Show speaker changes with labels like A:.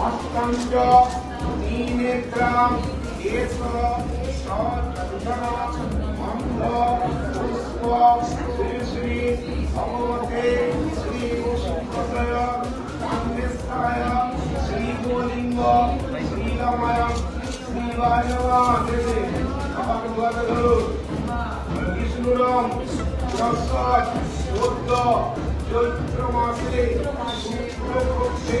A: অষ্টঞ্চ নীনেত্রাম S সচন্দন অন্ধ পুষ্প, শ্রী শ্রী ভগবতে শ্রী বসুন্ধয় কান্দেশায় শ্রী গোলিঙ্গ শ্রীরামায় শ্রীবাজবাদেবে ভগবত বিষ্ণুরম চোদ্দ চৈত্র মাসে শুক্লপক্ষে